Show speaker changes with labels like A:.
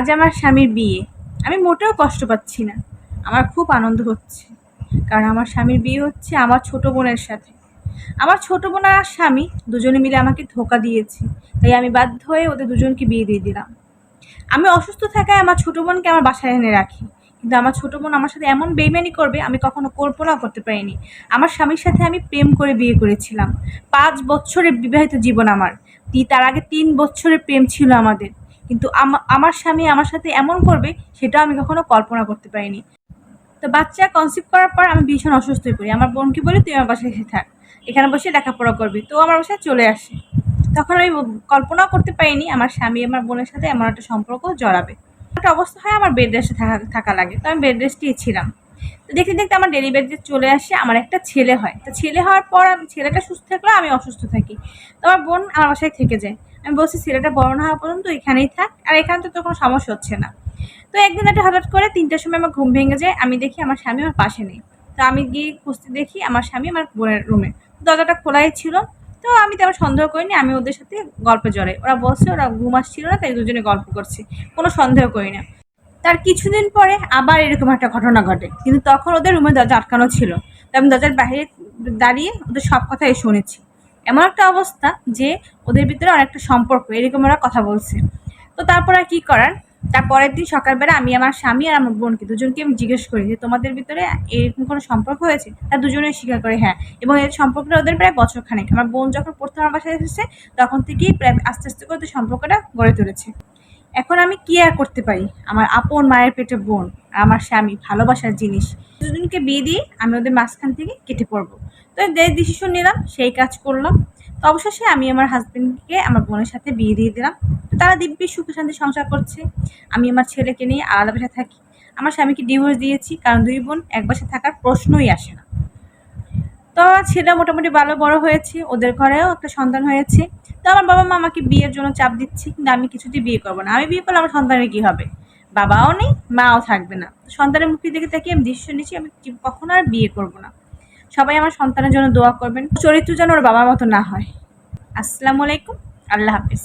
A: আজ আমার স্বামীর বিয়ে। আমি মোটেও কষ্ট পাচ্ছি না। আমার খুব আনন্দ হচ্ছে। কারণ আমার স্বামীর বিয়ে হচ্ছে আমার ছোট বোনের সাথে। আমার ছোট বোন আর স্বামী দুজনে মিলে আমাকে ধোকা দিয়েছে। তাই আমি বাধ্য হয়ে ওদের দুজনকে বিয়ে দিয়ে দিলাম। আমি অসুস্থ থাকায় আমার ছোট বোনকে আমার বাসায় এনে রাখি। কিন্তু আমার ছোট বোন আমার সাথে এমন বেইমানি করবে আমি কখনো কল্পনাও করতে পারিনি। আমার স্বামীর সাথে আমি প্রেম করে বিয়ে করেছিলাম। পাঁচ বছরের বিবাহিত জীবন আমার। তার আগে তিন বছরের প্রেম ছিল আমাদের। কিন্তু আমা- আমার স্বামী আমার সাথে এমন করবে, সেটাও আমি কখনো কল্পনা করতে পারিনি। তো বাচ্চা কনসিভ করার পর আমি ভীষণ অসুস্থ হয়ে পড়ি। আমার বোনকে বলি, তুই আমার বাসায় এসে থাক। এখানে বসে লেখাপড়া করবি। তো আমার বাসায় চলে আসে। তখন আমি কল্পনাও করতে পারিনি, আমার স্বামী আমার বোনের সাথে এমন একটা সম্পর্ক জড়াবে। একটা অবস্থা হয় আমার বেড রেস্টে থাকা থাকা লাগে। তো আমি বেড রেস্টেই ছিলাম। তো দেখতে দেখতে আমার ডেলিভারি চলে আসে আমার একটা ছেলে হয়। তো ছেলে হওয়ার পর আমি, ছেলেটা সুস্থ থাকলেও আমি অসুস্থ থাকি। তো আমার বোন আমার বাসায় থেকে যায়। আমি বলছি, ছেলেটা বড় না হওয়া পর্যন্ত এখানেই থাক, আর এখানে তো তোর কোনো সমস্যা হচ্ছে না। তো একদিন একটা হঠাৎ করে তিনটার সময় আমার ঘুম ভেঙে যায়, আমি দেখি আমার স্বামী আমার পাশে নেই। তো আমি গিয়ে খুঁজতে দেখি আমার স্বামী আমার বোনের রুমে। দরজাটা খোলাই ছিল, তো আমি তেমন সন্দেহ করিনি, আমি ওদের সাথে গল্প জড়াই। ওরা বলছে, ওরা ঘুম আসছিল না, তাই দুজনে গল্প করছে। কোনো সন্দেহ করি না। তার কিছুদিন পরে আবার এরকম একটা ঘটনা ঘটে, কিন্তু তখন ওদের রুমে দরজা আটকানো ছিল। তো আমি দরজার বাইরে দাঁড়িয়ে ওদের সব কথাই শুনেছি। এমন একটা অবস্থা যে ওদের ভিতরে অনেকটা সম্পর্ক, এরকম ওরা কথা বলছে। তো তারপর আর কী করার? তার পরের দিন সকালবেলা আমি, আমার স্বামী আর আমার বোনকে দুজনকে আমি জিজ্ঞেস করি যে, তোমাদের ভিতরে এরকম কোনো সম্পর্ক হয়েছে? তা দুজনেই স্বীকার করে হ্যাঁ। এবং এর সম্পর্কটা ওদের প্রায় বছর খানেক আমার বোন যখন প্রথম আমার বাসায় এসেছে, তখন থেকেই প্রায় আস্তে আস্তে করে সম্পর্কটা গড়ে তুলেছে। এখন আমি কি আর করতে পারি। আমার আপন মায়ের পেটে বোন আর আমার স্বামী ভালোবাসার জিনিস। দুজনকে বিয়ে দিয়ে আমি ওদের মাঝখান থেকে কেটে পড়ব। তো যে ডিসিশন নিলাম, সেই কাজ করলাম। তো অবশেষে আমি আমার হাজব্যান্ডকে আমার বোনের সাথে বিয়ে দিয়ে দিলাম। তো তারা দিব্যি সুখে শান্তি সংসার করছে। আমি আমার ছেলেকে নিয়ে আলাদা বাসায় থাকি। আমার স্বামীকে ডিভোর্স দিয়েছি কারণ দুই বোন এক বাসায় থাকার প্রশ্নই আসে না। তো আমার ছেলে মোটামুটি ভালো, বড় হয়েছে, ওদের ঘরেও একটা সন্তান হয়েছে। তো আমার বাবা মা আমাকে বিয়ের জন্য চাপ দিচ্ছে, কিন্তু আমি কিছুতেই বিয়ে করব না। আমি বিয়ে করলে আমার সন্তানের কী হবে? বাবাও নেই, মাও থাকবে না। সন্তানের মুখে দেখে তাকে আমি ডিসিশন নিচ্ছি আমি কখনো আর বিয়ে করব না। সবাই আমার সন্তানের জন্য দোয়া করবেন। চরিত্র যেন ওর বাবার মতো না হয়। আসসালামু আলাইকুম, আল্লাহ হাফিজ।